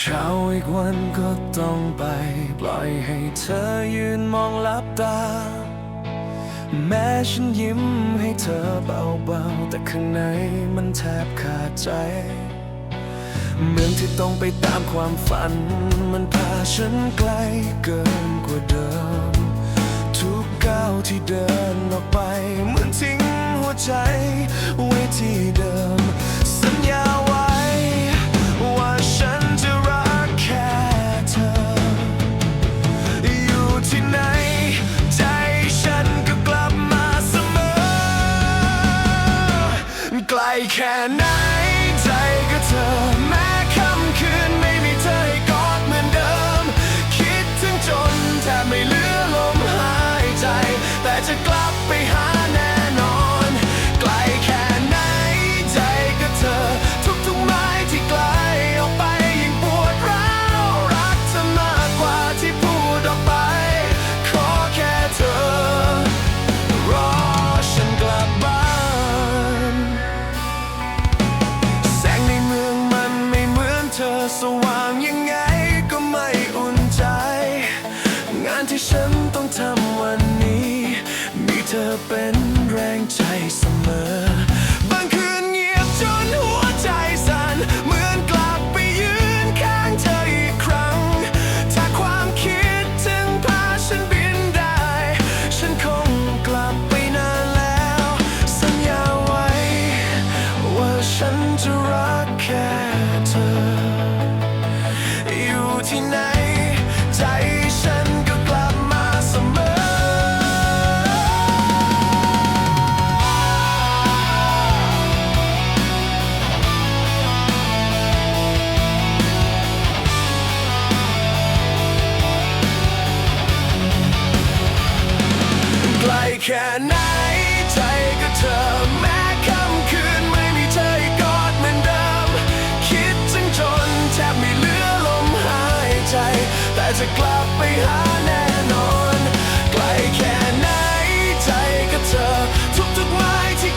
เช้าอีกวันก็ต้องไป ปล่อยให้เธอยืนมองลับตา แม้ฉันยิ้มให้เธอเบาๆ แต่ข้างในมันแทบขาดใจเหมือนที่ต้องไปตามความฝัน มันพาฉันไกลเกินกว่าเดิม ทุกก้าวที่เดินออกไปเหมือนที่ We cannot ที่ไหน ใจฉันก็กลับมาเสมอ ไกลแค่ไหนใจก็เธอแม้ จะกลับไปหาแน่นอน ไกลแค่ไหนใจกับเธอ ทุกๆไม้ที่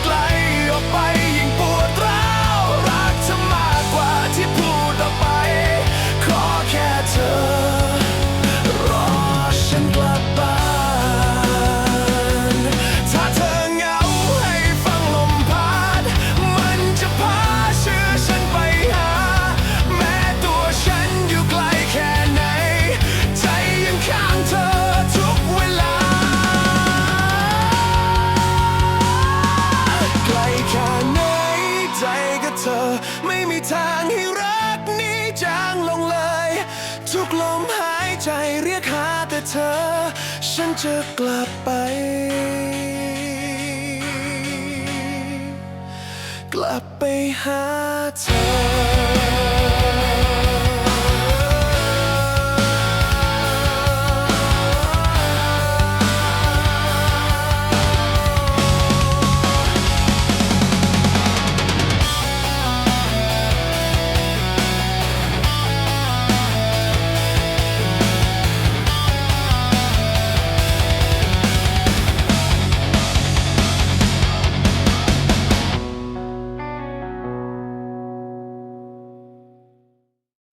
เธอ ฉันจะกลับไป กลับไปหาเธอ